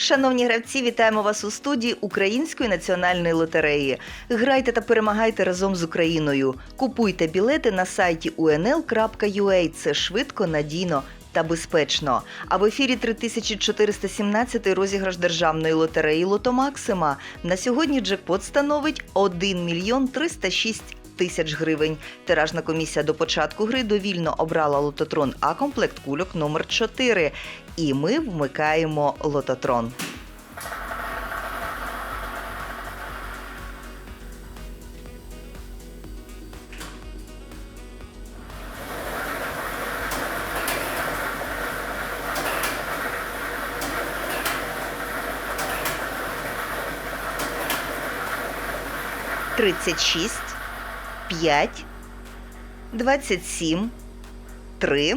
Шановні гравці, вітаємо вас у студії Української національної лотереї. Грайте та перемагайте разом з Україною. Купуйте білети на сайті unl.ua. Це швидко, надійно та безпечно. А в ефірі 3417 розіграш державної лотереї Лото Максима. На сьогодні джекпот становить 1 мільйон 306 тисяч гривень. Тиражна комісія до початку гри довільно обрала лототрон А комплект кульок номер 4 І ми вмикаємо лототрон. Тридцять шість, п'ять, двадцять сім, три,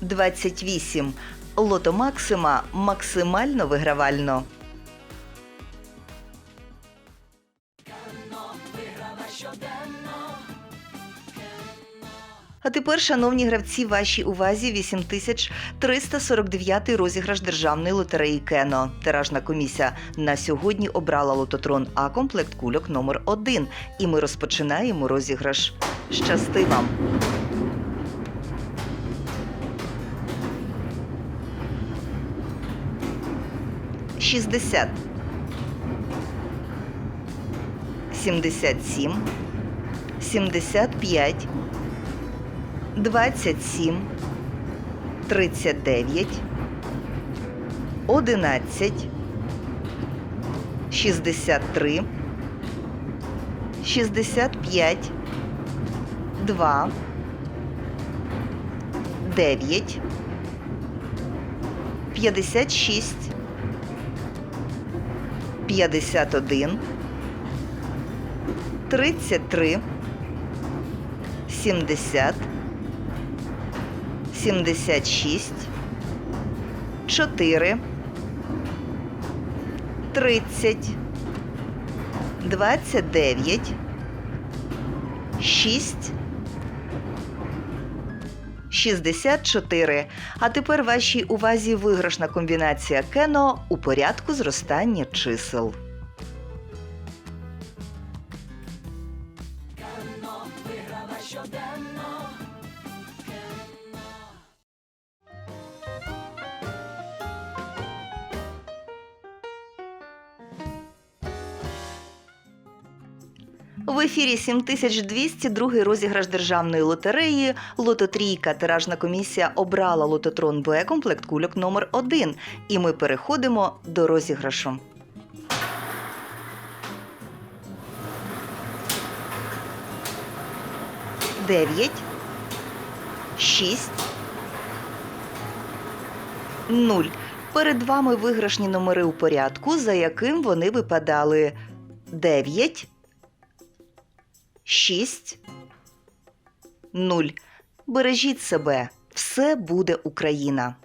двадцять вісім. Лото Максима максимально вигравально. А тепер, шановні гравці, вашій увазі 8349 розіграш державної лотереї Кено. Тиражна комісія на сьогодні обрала лототрон А комплект кульок номер 1 І ми розпочинаємо розіграш. Щасти вам! Шістдесят. Сімдесят сім. Сімдесят п'ять. 27, 39, 11, 63, 65, 2, 9, 56, 51, 33, 70, 76, 4, 30, 29, 6, 64. А тепер вашій увазі виграшна комбінація кено у порядку зростання чисел. В ефірі 7202 розіграш державної лотереї Лототрійка. Тиражна комісія обрала лототрон Б комплект кульок номер 1 І ми переходимо до розіграшу. Дев'ять. Шість. Нуль. Перед вами виграшні номери у порядку, за яким вони випадали. Дев'ять. 6, 0. Бережіть себе. Все буде Україна.